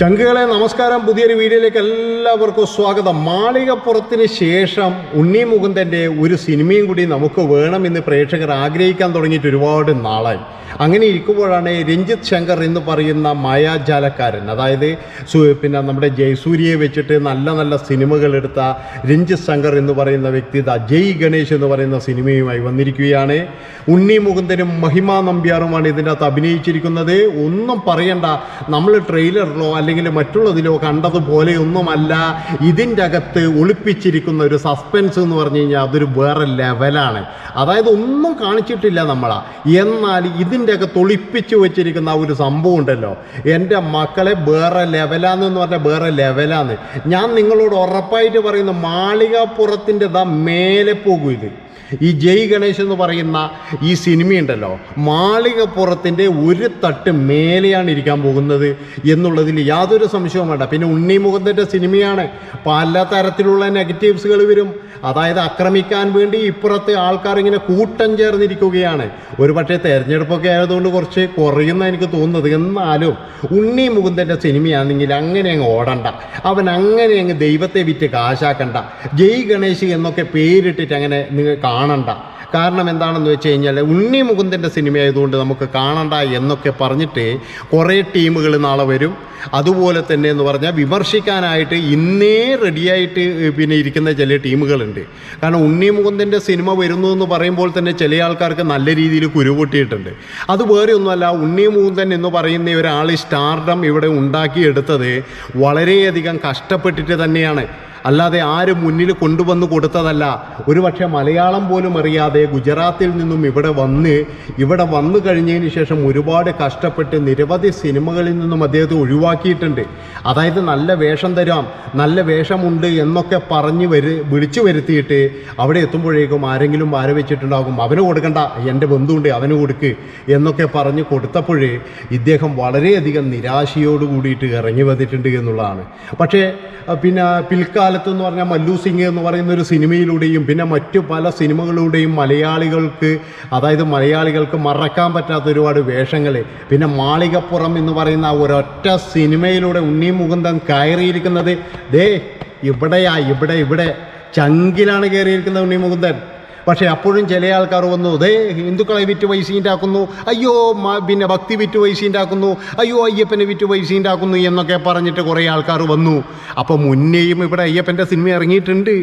ചങ്കുകളെ നമസ്കാരം. പുതിയൊരു വീഡിയോയിലേക്ക് എല്ലാവർക്കും സ്വാഗതം. മാളികപ്പുറത്തിന് ശേഷം ഉണ്ണി മുകുന്ദന്റെ ഒരു സിനിമയും കൂടി നമുക്ക് വേണമെന്ന് പ്രേക്ഷകർ ആഗ്രഹിക്കാൻ തുടങ്ങിയിട്ട് ഒരുപാട് നാളായി. അങ്ങനെ ഇരിക്കുമ്പോഴാണ് രഞ്ജിത്ത് ശങ്കർ എന്ന് പറയുന്ന മായാജാലക്കാരൻ. അതായത് പിന്നെ നമ്മുടെ ജയസൂര്യയെ വെച്ചിട്ട് നല്ല നല്ല സിനിമകൾ എടുത്ത രഞ്ജിത്ത് ശങ്കർ എന്ന് പറയുന്ന വ്യക്തി ജയ് ഗണേഷ് എന്ന് പറയുന്ന സിനിമയുമായി വന്നിരിക്കുകയാണ്. ഉണ്ണി മുകുന്ദനും മഹിമ നമ്പ്യാറുമാണ് ഇതിന്റെ അകത്ത് അഭിനയിച്ചിരിക്കുന്നത്. ഒന്നും പറയണ്ട. നമ്മൾ ട്രെയിലറിലോ അല്ലെങ്കിൽ മറ്റുള്ളതിലോ കണ്ടതുപോലെയൊന്നുമല്ല ഇതിന്റെ അകത്ത് ഒളിപ്പിച്ചിരിക്കുന്ന ഒരു സസ്പെൻസ് എന്ന് പറഞ്ഞു കഴിഞ്ഞാൽ അതൊരു വേറെ ലെവലാണ് അതായത് ഒന്നും കാണിച്ചിട്ടില്ല നമ്മളാ. എന്നാൽ ഇതിന്റെ അകത്ത് ഒളിപ്പിച്ച് വെച്ചിരിക്കുന്ന ഒരു സംഭവം ഉണ്ടല്ലോ. എന്റെ മക്കളെ വേറെ ലെവലാന്ന് പറഞ്ഞാൽ വേറെ ലെവലാന്ന് ഞാൻ നിങ്ങളോട് ഉറപ്പായിട്ട് പറയുന്നു മാളികാപ്പുറത്തിന്റെ ദാ മേലെ പോകും ഇത്. ഈ ജയ് ഗണേഷ് എന്ന് പറയുന്ന ഈ സിനിമയുണ്ടല്ലോ മാളികപ്പുറത്തിന്റെ ഒരു തട്ട് മേലെയാണ് ഇരിക്കാൻ പോകുന്നത് എന്നുള്ളതിൽ യാതൊരു സംശയവും വേണ്ട. പിന്നെ ഉണ്ണി മുഖത്തിന്റെ സിനിമയാണ് പല തരത്തിലുള്ള നെഗറ്റീവ്സുകൾ വരും. അതായത് ആക്രമിക്കാൻ വേണ്ടി ഇപ്പുറത്തെ ആൾക്കാർ ഇങ്ങനെ കൂട്ടം ചേർന്നിരിക്കുകയാണ്. ഒരു പക്ഷേ തെരഞ്ഞെടുപ്പൊക്കെ ആയതുകൊണ്ട് കുറച്ച് കുറയുന്ന എനിക്ക് തോന്നുന്നത്. എന്നാലും ഉണ്ണി മുകുന്ദന്റെ സിനിമയാണെങ്കിൽ അങ്ങനെ അങ്ങ് ഓടണ്ട. അവൻ അങ്ങനെ അങ്ങ് ദൈവത്തെ വിറ്റ് കാശാക്കണ്ട. ജയ് ഗണേശ് എന്നൊക്കെ പേരിട്ടിട്ട് അങ്ങനെ നിങ്ങൾ കാണണ്ട. കാരണം എന്താണെന്ന് വെച്ച് കഴിഞ്ഞാൽ ഉണ്ണി മുകുന്ദന്റെ സിനിമ ആയതുകൊണ്ട് നമുക്ക് കാണണ്ട എന്നൊക്കെ പറഞ്ഞിട്ട് കുറേ ടീമുകൾ നാളെ വരും. അതുപോലെ തന്നെ എന്ന് പറഞ്ഞാൽ വിമർശിക്കാനായിട്ട് ഇന്നേ റെഡിയായിട്ട് പിന്നെ ഇരിക്കുന്ന ചില ടീമുകളുണ്ട്. കാരണം ഉണ്ണി മുകുന്ദന്റെ സിനിമ വരുന്നു എന്ന് പറയുമ്പോൾ തന്നെ ചില ആൾക്കാർക്ക് നല്ല രീതിയിൽ കുരുപൊട്ടിയിട്ടുണ്ട് അത് വേറെ ഒന്നുമല്ല ഉണ്ണി മുകുന്ദൻ എന്ന് പറയുന്ന ഒരാൾ സ്റ്റാർഡം ഇവിടെ ഉണ്ടാക്കിയെടുത്തത് വളരെയധികം കഷ്ടപ്പെട്ടിട്ട് തന്നെയാണ്. അല്ലാതെ ആരും മുന്നിൽ കൊണ്ടുവന്ന് കൊടുത്തതല്ല. ഒരുപക്ഷെ മലയാളം പോലും അറിയാതെ ഗുജറാത്തിൽ നിന്നും ഇവിടെ വന്ന് ഇവിടെ വന്നു കഴിഞ്ഞതിന് ശേഷം ഒരുപാട് കഷ്ടപ്പെട്ട് നിരവധി സിനിമകളിൽ നിന്നും അദ്ദേഹത്തെ ഒഴിവാക്കിയിട്ടുണ്ട്. അതായത് നല്ല വേഷം തരാം നല്ല വേഷമുണ്ട് എന്നൊക്കെ പറഞ്ഞ് വരു വിളിച്ചു വരുത്തിയിട്ട് അവിടെ എത്തുമ്പോഴേക്കും ആരെങ്കിലും ആരെ വെച്ചിട്ടുണ്ടാകും. അവന് കൊടുക്കണ്ട എന്റെ ബന്ധുണ്ട് അവന് കൊടുക്ക് എന്നൊക്കെ പറഞ്ഞ് കൊടുത്തപ്പോഴേ ഇദ്ദേഹം വളരെയധികം നിരാശയോട് കൂടിയിട്ട് ഇറങ്ങി വന്നിട്ടുണ്ട് എന്നുള്ളതാണ്. പക്ഷേ പിന്നെ പിന്നെ പിൽക്കാലത്ത് എന്ന് പറഞ്ഞാൽ മല്ലു സിംഗ് എന്ന് പറയുന്ന ഒരു സിനിമയിലൂടെയും പിന്നെ മറ്റു പല സിനിമകളിലൂടെയും മലയാളികൾക്ക് അതായത് മലയാളികൾക്ക് മറക്കാൻ പറ്റാത്ത ഒരുപാട് വേഷങ്ങൾ. പിന്നെ മാളികപ്പുറം എന്ന് പറയുന്ന ഒരൊറ്റ സിനിമയിലൂടെ ഉണ്ണി മുകുന്ദൻ കയറിയിരിക്കുന്നത് ദേ ഇവിടെയാ ഇവിടെ ഇവിടെ. ചങ്കിലാണ് കയറിയിരിക്കുന്നത് ഉണ്ണി മുകുന്ദൻ. പക്ഷേ അപ്പോഴും ചില ആൾക്കാർ വന്നു ദേ ഹിന്ദുക്കളെ വിറ്റ് പൈസ ഉണ്ടാക്കുന്നു അയ്യോ പിന്നെ ഭക്തി വിറ്റ് പൈസ ഉണ്ടാക്കുന്നു അയ്യോ അയ്യപ്പനെ വിറ്റ് പൈസ ഉണ്ടാക്കുന്നു എന്നൊക്കെ പറഞ്ഞിട്ട് കുറേ ആൾക്കാർ വന്നു. അപ്പോൾ മുന്നേയും ഇവിടെ അയ്യപ്പന്റെ സിനിമ ഇറങ്ങിയിട്ടുണ്ട്.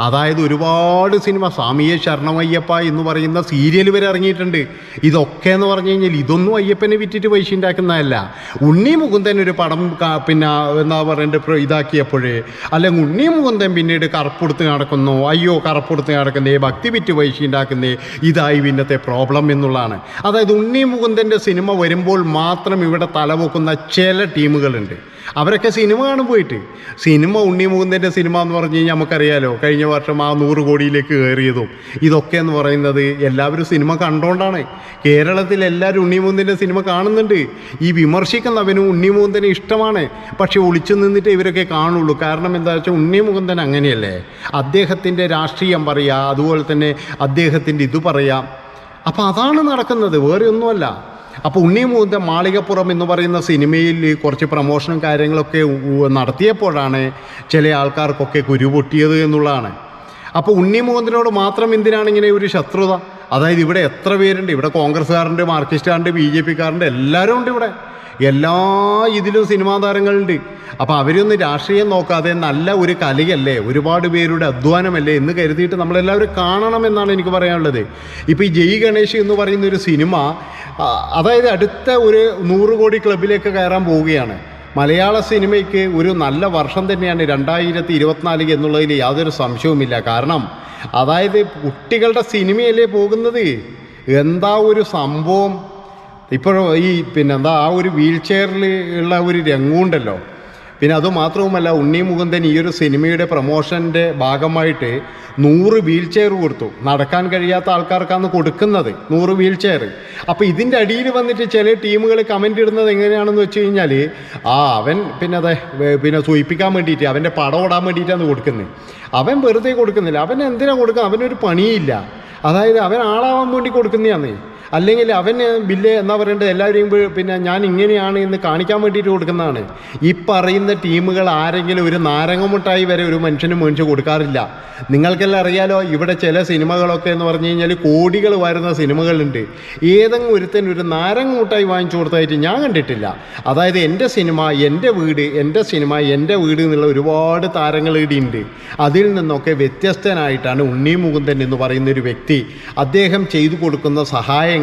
അതായത് ഒരുപാട് സിനിമ സ്വാമിയെ ശരണമയ്യപ്പ എന്ന് പറയുന്ന സീരിയൽ വരെ ഇറങ്ങിയിട്ടുണ്ട്. ഇതൊക്കെ എന്ന് പറഞ്ഞു കഴിഞ്ഞാൽ ഇതൊന്നും അയ്യപ്പനെ വിറ്റിട്ട് പൈസ ഉണ്ടാക്കുന്നതല്ല. ഉണ്ണി മുകുന്ദൻ ഒരു പടം പിന്നെ എന്താ പറയണ്ട പ്ര- ഇതാക്കിയപ്പോഴേ അല്ലെങ്കിൽ ഉണ്ണി മുകുന്ദൻ പിന്നീട് കറുപ്പെടുത്ത് നടക്കുന്നു. അയ്യോ കറുപ്പെടുത്ത് നടക്കുന്നേ ഭക്തി വിറ്റ് പൈസ ഉണ്ടാക്കുന്നേ ഇതായി പിന്നത്തെ പ്രോബ്ലം എന്നുള്ളതാണ്. അതായത് ഉണ്ണി മുകുന്ദന്റെ സിനിമ വരുമ്പോൾ മാത്രം ഇവിടെ തലവെക്കുന്ന ചില ടീമുകളുണ്ട്. അവരൊക്കെ സിനിമ കാണും പോയിട്ട്. സിനിമ ഉണ്ണി മുകുന്ദന്റെ സിനിമ എന്ന് പറഞ്ഞു കഴിഞ്ഞാൽ നമുക്കറിയാലോ കഴിഞ്ഞ വർഷം ആ നൂറ് കോടിയിലേക്ക് കയറിയതും. ഇതൊക്കെ എന്ന് പറയുന്നത് എല്ലാവരും സിനിമ കണ്ടുകൊണ്ടാണ് കേരളത്തിൽ എല്ലാവരും ഉണ്ണിമൂന്തിന്റെ സിനിമ കാണുന്നുണ്ട്. ഈ വിമർശിക്കുന്നവനും ഉണ്ണിമൂന്തനെ ഇഷ്ടമാണ്. പക്ഷെ ഒളിച്ചു നിന്നിട്ട് ഇവരൊക്കെ കാണുള്ളൂ. കാരണം എന്താ വെച്ചാൽ ഉണ്ണിമുകുന്ദൻ അങ്ങനെയല്ലേ? അദ്ദേഹത്തിന്റെ രാഷ്ട്രീയം പറയുക അതുപോലെ തന്നെ അദ്ദേഹത്തിന്റെ ഇത് പറയാം. അപ്പോൾ അതാണ് നടക്കുന്നത്. വേറെ ഒന്നുമല്ല. അപ്പോൾ ഉണ്ണി മുകുന്ദൻ മാളികപ്പുറം എന്ന് പറയുന്ന സിനിമയിൽ കുറച്ച് പ്രമോഷനും കാര്യങ്ങളൊക്കെ നടത്തിയപ്പോഴാണ് ചില ആൾക്കാർക്കൊക്കെ കുരുപൊട്ടിയത് എന്നുള്ളതാണ്. അപ്പോൾ ഉണ്ണി മുകുന്ദനോട് മാത്രം എന്തിനാണ് ഇങ്ങനെ ഒരു ശത്രുത? അതായത് ഇവിടെ എത്ര പേരുണ്ട്? ഇവിടെ കോൺഗ്രസ്സുകാരുണ്ട് മാർക്സിസ്റ്റുകാരുണ്ട് ബി ജെ പിക്കാരുണ്ട് എല്ലാവരും ഉണ്ട് ഇവിടെ. എല്ലാ ഇതിലും സിനിമാ താരങ്ങളുണ്ട്. അപ്പോൾ അവരൊന്നും രാഷ്ട്രീയം നോക്കാതെ നല്ല ഒരു കലയല്ലേ ഒരുപാട് പേരുടെ അധ്വാനമല്ലേ എന്ന് കരുതിയിട്ട് നമ്മളെല്ലാവരും കാണണമെന്നാണ് എനിക്ക് പറയാനുള്ളത്. ഇപ്പോൾ ഈ ജയ് ഗണേഷ് എന്ന് പറയുന്ന ഒരു സിനിമ അതായത് അടുത്ത ഒരു നൂറ് കോടി ക്ലബിലേക്ക് കയറാൻ പോവുകയാണ്. മലയാള സിനിമയ്ക്ക് ഒരു നല്ല വർഷം തന്നെയാണ് രണ്ടായിരത്തി ഇരുപത്തിനാല് എന്നുള്ളതിൽ യാതൊരു സംശയവുമില്ല. കാരണം അതായത് കുട്ടികളുടെ സിനിമയല്ലേ പോകുന്നത്? എന്താ ഒരു സംഭവം? ഇപ്പോൾ ഈ പിന്നെ എന്താ ആ ഒരു വീൽ ചെയറിൽ ഉള്ള ഒരു രംഗമുണ്ടല്ലോ പിന്നെ അതുമാത്രവുമല്ല ഉണ്ണി മുകുന്ദൻ ഈ ഒരു സിനിമയുടെ പ്രൊമോഷന്റെ ഭാഗമായിട്ട് നൂറ് വീൽ ചെയർ കൊടുത്തു. നടക്കാൻ കഴിയാത്ത ആൾക്കാർക്കാണ് കൊടുക്കുന്നത് നൂറ് വീൽ ചെയർ. അപ്പോൾ ഇതിന്റെ അടിയിൽ വന്നിട്ട് ചില ടീമുകൾ കമന്റ് ഇടുന്നത് എങ്ങനെയാണെന്ന് വെച്ച് കഴിഞ്ഞാൽ ആ അവൻ പിന്നെ അതെ പിന്നെ സൂയിപ്പിക്കാൻ വേണ്ടിയിട്ട് അവന്റെ പടം ഓടാൻ വേണ്ടിയിട്ടാണ് കൊടുക്കുന്നത്. അവൻ വെറുതെ കൊടുക്കുന്നില്ല. അവൻ എന്തിനാണ് കൊടുക്കുക അവനൊരു പണിയില്ല. അതായത് അവൻ ആളാവാൻ വേണ്ടി കൊടുക്കുന്നതാന്നേ അല്ലെങ്കിൽ അവന് ബില്ല് എന്നാ പറയേണ്ടത്? എല്ലാവരെയും പിന്നെ ഞാൻ ഇങ്ങനെയാണ് എന്ന് കാണിക്കാൻ വേണ്ടിയിട്ട് കൊടുക്കുന്നതാണ്. ഈ പറയുന്ന ടീമുകൾ ആരെങ്കിലും ഒരു നാരങ്ങമുട്ടായി വരെ ഒരു മനുഷ്യന് മേടിച്ച് കൊടുക്കാറില്ല. നിങ്ങൾക്കെല്ലാം അറിയാലോ ഇവിടെ ചില സിനിമകളൊക്കെ എന്ന് പറഞ്ഞു കഴിഞ്ഞാൽ കോടികൾ വരുന്ന സിനിമകളുണ്ട്. ഏതെങ്കിലും ഒരുത്തൻ ഒരു നാരങ്ങ മുട്ടായി വാങ്ങിച്ചു കൊടുത്തായിട്ട് ഞാൻ കണ്ടിട്ടില്ല. അതായത് എന്റെ സിനിമ എന്റെ വീട് എന്റെ സിനിമ എന്റെ വീട് എന്നുള്ള ഒരുപാട് താരങ്ങൾ ഇടിയുണ്ട് അതിൽ നിന്നൊക്കെ വ്യത്യസ്തനായിട്ടാണ് ഉണ്ണി മുകുന്ദൻ എന്ന് പറയുന്ന ഒരു വ്യക്തി അദ്ദേഹം ചെയ്തു കൊടുക്കുന്ന സഹായങ്ങൾ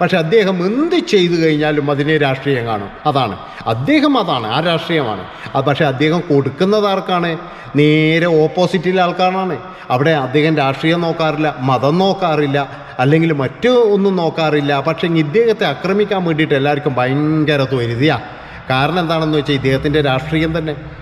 പക്ഷെ അദ്ദേഹം എന്ത് ചെയ്തു കഴിഞ്ഞാലും അതിനെ രാഷ്ട്രീയം കാണും. അതാണ്. അദ്ദേഹം അതാണ്. ആ രാഷ്ട്രീയമാണ്. പക്ഷേ അദ്ദേഹം കൊടുക്കുന്നത് ആർക്കാണ്? നേരെ ഓപ്പോസിറ്റിലെ ആൾക്കാരാണ്. അവിടെ അദ്ദേഹം രാഷ്ട്രീയം നോക്കാറില്ല മതം നോക്കാറില്ല അല്ലെങ്കിൽ മറ്റു ഒന്നും നോക്കാറില്ല. പക്ഷേ ഇദ്ദേഹത്തെ ആക്രമിക്കാൻ വേണ്ടിയിട്ട് എല്ലാവർക്കും ഭയങ്കര തോരുതിയാണ് കാരണം എന്താണെന്ന് വെച്ചാൽ ഇദ്ദേഹത്തിന്റെ രാഷ്ട്രീയം തന്നെ.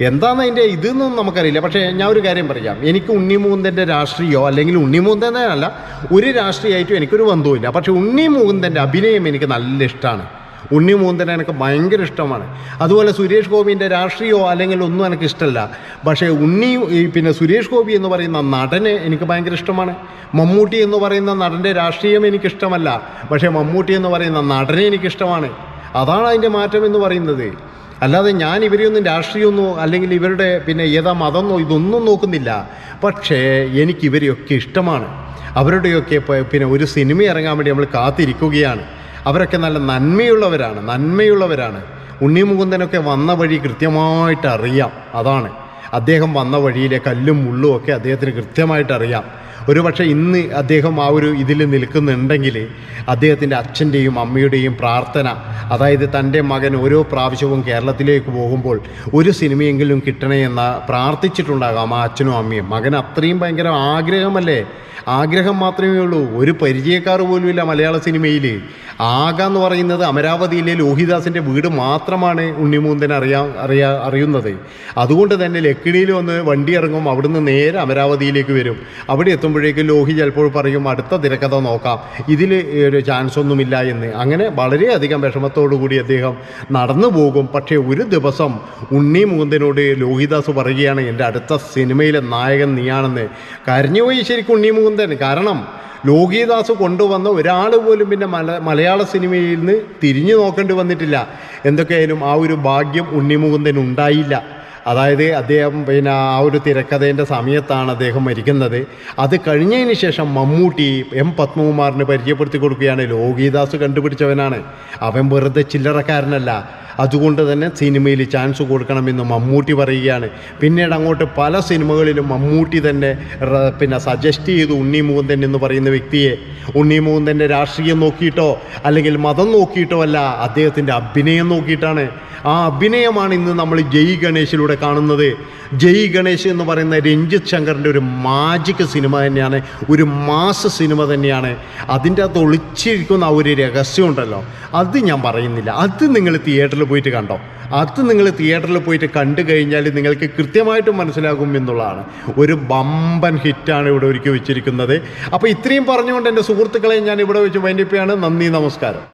എന്താണെന്ന് അതിന്റെ ഇതെന്നും നമുക്കറിയില്ല. പക്ഷേ ഞാൻ ഒരു കാര്യം പറയാം. എനിക്ക് ഉണ്ണിമൂന്തന്റെ രാഷ്ട്രീയോ അല്ലെങ്കിൽ ഉണ്ണിമൂന്തനല്ല ഒരു രാഷ്ട്രീയമായിട്ടും എനിക്കൊരു ബന്ധവുമില്ല. പക്ഷേ ഉണ്ണിമൂന്തന്റെ അഭിനയം എനിക്ക് നല്ല ഇഷ്ടമാണ് ഉണ്ണിമൂന്തനെ എനിക്ക് ഭയങ്കര ഇഷ്ടമാണ്. അതുപോലെ സുരേഷ് ഗോപിന്റെ രാഷ്ട്രീയമോ അല്ലെങ്കിൽ ഒന്നും എനിക്ക് ഇഷ്ടമല്ല പക്ഷേ ഉണ്ണി പിന്നെ സുരേഷ് ഗോപി എന്ന് പറയുന്ന നടനെ എനിക്ക് ഭയങ്കര ഇഷ്ടമാണ്. മമ്മൂട്ടി എന്ന് പറയുന്ന നടന്റെ രാഷ്ട്രീയം എനിക്കിഷ്ടമല്ല പക്ഷേ മമ്മൂട്ടി എന്ന് പറയുന്ന നടനെ എനിക്കിഷ്ടമാണ് അതാണ് അതിന്റെ മാറ്റം എന്ന് പറയുന്നത്. അല്ലാതെ ഞാൻ ഇവരെയൊന്നും രാഷ്ട്രീയമൊന്നോ അല്ലെങ്കിൽ ഇവരുടെ പിന്നെ ഏതാ മതമോ ഇതൊന്നും നോക്കുന്നില്ല. പക്ഷേ എനിക്ക് ഇവരെയൊക്കെ ഇഷ്ടമാണ്. അവരുടെയൊക്കെ പിന്നെ ഒരു സിനിമ ഇറങ്ങാൻ വേണ്ടി നമ്മൾ കാത്തിരിക്കുകയാണ്. അവരൊക്കെ നല്ല നന്മയുള്ളവരാണ് നന്മയുള്ളവരാണ്. ഉണ്ണിമുകുന്ദനൊക്കെ വന്ന വഴി കൃത്യമായിട്ട് അറിയാം. അതാണ്. അദ്ദേഹം വന്ന വഴിയിലെ കല്ലും മുള്ളും ഒക്കെ അദ്ദേഹത്തിന് കൃത്യമായിട്ട് അറിയാം. ഒരു പക്ഷേ ഇന്ന് അദ്ദേഹം ആ ഒരു ഇതിൽ നിൽക്കുന്നുണ്ടെങ്കിൽ അദ്ദേഹത്തിന്റെ അച്ഛന്റെയും അമ്മയുടെയും പ്രാർത്ഥന അതായത് തന്റെ മകൻ ഓരോ പ്രാവശ്യവും കേരളത്തിലേക്ക് പോകുമ്പോൾ ഒരു സിനിമയെങ്കിലും കിട്ടണേ എന്ന് പ്രാർത്ഥിച്ചിട്ടുണ്ടാകാം ആ അച്ഛനും അമ്മയും. മകൻ അത്രയും ഭയങ്കര ആഗ്രഹമല്ലേ? ആഗ്രഹം മാത്രമേ ഉള്ളൂ. ഒരു പരിചയക്കാർ പോലുമില്ല മലയാള സിനിമയിൽ ആകാന്ന് പറയുന്നത് അമരാവതിയിലെ ലോഹിദാസിന്റെ വീട് മാത്രമാണ് ഉണ്ണിമൂന്തൻ അറിയാ അറിയാ അറിയുന്നത്. അതുകൊണ്ട് തന്നെ ലക്കിടിയിൽ വന്ന് വണ്ടി ഇറങ്ങും അവിടുന്ന് നേരെ അമരാവതിയിലേക്ക് വരും. അവിടെ എത്തുമ്പോഴേക്കും ലോഹി ചിലപ്പോൾ പറയും അടുത്ത തിരക്കഥ നോക്കാം. ഇതിൽ ഒരു ചാൻസ് ഒന്നുമില്ല എന്ന്. അങ്ങനെ വളരെയധികം കൂടി അദ്ദേഹം നടന്നു പോകും. പക്ഷേ ഒരു ദിവസം ഉണ്ണി മുകുന്ദനോട് ലോഹിദാസ് പറയുകയാണ് എന്റെ അടുത്ത സിനിമയിലെ നായകൻ നീയാണെന്ന്. കരഞ്ഞുപോയി ശരിക്കും ഉണ്ണി മുകുന്ദൻ കാരണം ലോകിദാസ് കൊണ്ടുവന്ന ഒരാൾ പോലും പിന്നെ മല മലയാള സിനിമയിൽ നിന്ന് തിരിഞ്ഞു നോക്കേണ്ടി വന്നിട്ടില്ല. എന്തൊക്കെയായാലും ആ ഒരു ഭാഗ്യം ഉണ്ണിമുകുന്ദൻ ഉണ്ടായില്ല. അതായത് അദ്ദേഹം പിന്നെ ആ ഒരു തിരക്കഥേന്റെ സമയത്താണ് അദ്ദേഹം മരിക്കുന്നത്. അത് കഴിഞ്ഞതിന് ശേഷം മമ്മൂട്ടി എം പത്മകുമാറിന് പരിചയപ്പെടുത്തി കൊടുക്കുകയാണ്. ലോകിദാസ് കണ്ടുപിടിച്ചവനാണ്. അവൻ വെറുതെ ചില്ലറക്കാരനല്ല. അതുകൊണ്ട് തന്നെ സിനിമയിൽ ചാൻസ് കൊടുക്കണമെന്ന് മമ്മൂട്ടി പറയുകയാണ്. പിന്നീട് അങ്ങോട്ട് പല സിനിമകളിലും മമ്മൂട്ടി തന്നെ പിന്നെ സജസ്റ്റ് ചെയ്തു ഉണ്ണി മുകുന്ദൻ എന്ന് പറയുന്ന വ്യക്തിയെ. ഉണ്ണി മുകുന്ദന്റെ രാഷ്ട്രീയം നോക്കിയിട്ടോ അല്ലെങ്കിൽ മതം നോക്കിയിട്ടോ അല്ല അദ്ദേഹത്തിന്റെ അഭിനയം നോക്കിയിട്ടാണ്. ആ അഭിനയമാണ് ഇന്ന് നമ്മൾ ജയ് ഗണേശിലൂടെ കാണുന്നത്. ജയ് ഗണേശ് എന്ന് പറയുന്ന രഞ്ജിത്ത് ശങ്കറിന്റെ ഒരു മാജിക് സിനിമ തന്നെയാണ് ഒരു മാസ് സിനിമ തന്നെയാണ്. അതിന്റെ അകത്ത് ഒളിച്ചിരിക്കുന്ന ഒരു രഹസ്യമുണ്ടല്ലോ അത് ഞാൻ പറയുന്നില്ല. അത് നിങ്ങൾ തിയേറ്ററിൽ പോയിട്ട് കണ്ടോ? അത് നിങ്ങൾ തിയേറ്ററിൽ പോയിട്ട് കണ്ടു കഴിഞ്ഞാൽ നിങ്ങൾക്ക് കൃത്യമായിട്ടും മനസ്സിലാകും എന്നുള്ളതാണ്. ഒരു ബമ്പൻ ഹിറ്റാണ് ഇവിടെ ഒരുക്കി വെച്ചിരിക്കുന്നത്. അപ്പോൾ ഇത്രയും പറഞ്ഞുകൊണ്ട് എന്റെ സുഹൃത്തുക്കളെ ഞാൻ ഇവിടെ വെച്ച് വൈൻഡിപ്പിയാണ് നന്ദി നമസ്കാരം.